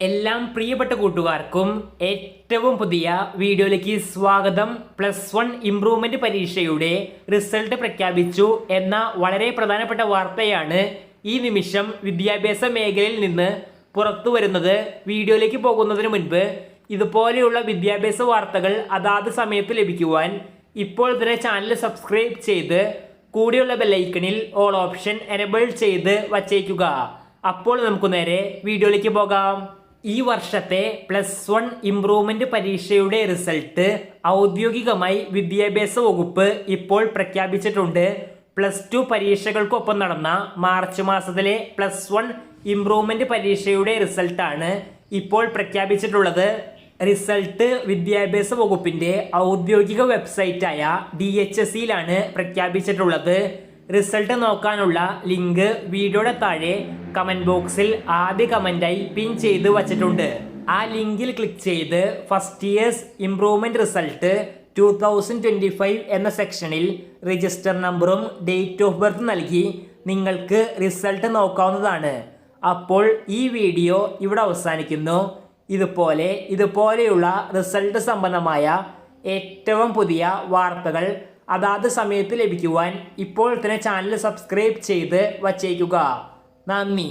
എല്ലാം പ്രിയപ്പെട്ട കൂട്ടുകാർക്കും ഏറ്റവും പുതിയ വീഡിയോയിലേക്ക് സ്വാഗതം. പ്ലസ് വൺ ഇംപ്രൂവ്മെന്റ് പരീക്ഷയുടെ റിസൾട്ട് പ്രഖ്യാപിച്ചു എന്ന വളരെ പ്രധാനപ്പെട്ട വാർത്തയാണ് ഈ നിമിഷം വിദ്യാഭ്യാസ മേഖലയിൽ നിന്ന് പുറത്തു വരുന്നത്. വീഡിയോയിലേക്ക് പോകുന്നതിന് മുൻപ് ഇതുപോലെയുള്ള വിദ്യാഭ്യാസ വാർത്തകൾ അതാത് സമയത്ത് ലഭിക്കുവാൻ ഇപ്പോൾ തന്നെ ചാനൽ സബ്സ്ക്രൈബ് ചെയ്ത് കൂടെയുള്ള ബെല്ലൈക്കണിൽ ഓൾ ഓപ്ഷൻ എനബിൾ ചെയ്ത് വച്ചേക്കുക. അപ്പോൾ നമുക്ക് നേരെ വീഡിയോയിലേക്ക് പോകാം. ഈ വർഷത്തെ പ്ലസ് വൺ ഇംപ്രൂവ്മെന്റ് പരീക്ഷയുടെ റിസൾട്ട് ഔദ്യോഗികമായി വിദ്യാഭ്യാസ വകുപ്പ് ഇപ്പോൾ പ്രഖ്യാപിച്ചിട്ടുണ്ട്. പ്ലസ് ടു പരീക്ഷകൾക്കൊപ്പം നടന്ന മാർച്ച് മാസത്തിലെ പ്ലസ് വൺ ഇംപ്രൂവ്മെന്റ് പരീക്ഷയുടെ റിസൾട്ടാണ് ഇപ്പോൾ പ്രഖ്യാപിച്ചിട്ടുള്ളത്. റിസൾട്ട് വിദ്യാഭ്യാസ വകുപ്പിന്റെ ഔദ്യോഗിക വെബ്സൈറ്റായ ഡി എച്ച് എസ് സിയിലാണ് പ്രഖ്യാപിച്ചിട്ടുള്ളത്. റിസൾട്ട് നോക്കാനുള്ള ലിങ്ക് വീഡിയോയുടെ താഴെ കമന്റ് ബോക്സിൽ ആദ്യ കമന്റായി പിൻ ചെയ്ത് വച്ചിട്ടുണ്ട്. ആ ലിങ്കിൽ ക്ലിക്ക് ചെയ്ത് first years improvement result two thousand twenty five എന്ന സെക്ഷനിൽ രജിസ്റ്റർ നമ്പറും ഡേറ്റ് ഓഫ് ബർത്ത് നൽകി നിങ്ങൾക്ക് റിസൾട്ട് നോക്കാവുന്നതാണ്. അപ്പോൾ ഈ വീഡിയോ ഇവിടെ അവസാനിക്കുന്നു. ഇതുപോലെ ഇതുപോലെയുള്ള റിസൾട്ട് സംബന്ധമായ ഏറ്റവും പുതിയ വാർത്തകൾ അതാത് സമയത്ത് ലഭിക്കുവാൻ ഇപ്പോൾ തന്നെ ചാനൽ സബ്സ്ക്രൈബ് ചെയ്ത് വച്ചേക്കുക. നന്ദി.